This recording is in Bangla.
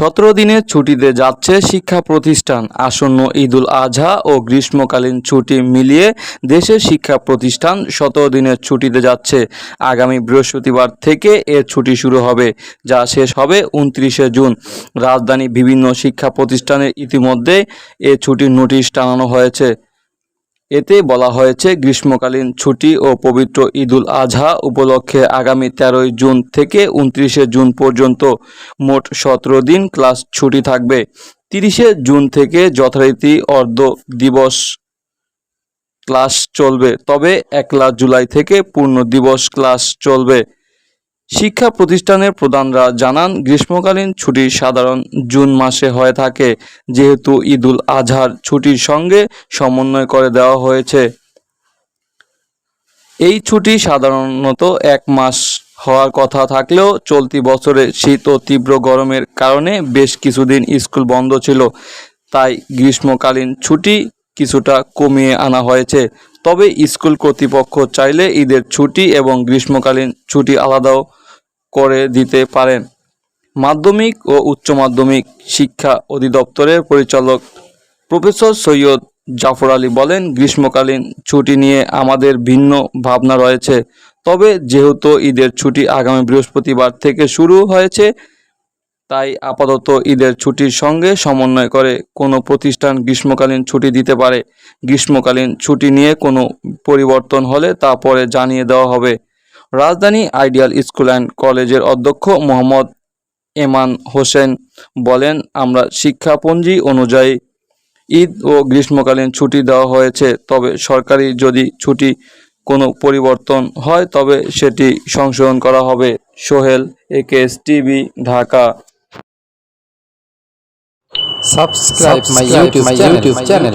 সতেরো দিনের ছুটিতে যাচ্ছে শিক্ষা প্রতিষ্ঠান। আসন্ন ঈদুল আজহা ও গ্রীষ্মকালীন ছুটি মিলিয়ে দেশের শিক্ষা প্রতিষ্ঠান সতেরো দিনের ছুটিতে যাচ্ছে। আগামী বৃহস্পতিবার থেকে এর ছুটি শুরু হবে, যা শেষ হবে উনত্রিশে জুন। রাজধানী বিভিন্ন শিক্ষা প্রতিষ্ঠানের ইতিমধ্যে এ ছুটির নোটিশ টানানো হয়েছে। এতে বলা হয়েছে, গ্রীষ্মকালীন ছুটি ও পবিত্র ঈদুল আজহা উপলক্ষে আগামী তেরোই জুন থেকে উনত্রিশে জুন পর্যন্ত মোট সতেরো দিন ক্লাস ছুটি থাকবে। তিরিশে জুন থেকে যথারীতি অর্ধ দিবস ক্লাস চলবে। তবে একলা জুলাই থেকে পূর্ণ দিবস ক্লাস চলবে। শিক্ষা প্রতিষ্ঠানের প্রধানরা জানান, গ্রীষ্মকালীন ছুটি সাধারণ জুন মাসে হয়ে থাকে। যেহেতু ঈদুল আজহার ছুটির সঙ্গে সমন্বয় করে দেওয়া হয়েছে। এই ছুটি সাধারণত এক মাস হওয়ার কথা থাকলেও চলতি বছরে শীত ও তীব্র গরমের কারণে বেশ কিছুদিন স্কুল বন্ধ ছিল। তাই গ্রীষ্মকালীন ছুটি কিছুটা কমিয়ে আনা হয়েছে। তবে স্কুল কর্তৃপক্ষ চাইলে ঈদের ছুটি এবং গ্রীষ্মকালীন ছুটি আলাদাও করে দিতে পারেন। মাধ্যমিক ও উচ্চ মাধ্যমিক শিক্ষা অধিদপ্তরের পরিচালক প্রফেসর সৈয়দ জাফর আলী বলেন, গ্রীষ্মকালীন ছুটি নিয়ে আমাদের ভিন্ন ভাবনা রয়েছে। তবে যেহেতু ঈদের ছুটি আগামী বৃহস্পতিবার থেকে শুরু হয়েছে, তাই আপাতত ঈদের ছুটির সঙ্গে সমন্বয় করে কোনো প্রতিষ্ঠান গ্রীষ্মকালীন ছুটি দিতে পারে। গ্রীষ্মকালীন ছুটি নিয়ে কোনো পরিবর্তন হলে তা পরে জানিয়ে দেওয়া হবে। রাজধানী আইডিয়াল স্কুল অ্যান্ড কলেজের অধ্যক্ষ মোহাম্মদ এমান হোসেন বলেন আমরা শিক্ষাপঞ্জি অনুযায়ী ঈদ ও গ্রীষ্মকালীন ছুটি দেওয়া হয়েছে তবে সরকারি যদি ছুটি কোনো পরিবর্তন হয় তবে সেটি সংশোধন করা হবে। Sohel AKS TV Dhaka. Subscribe my YouTube channel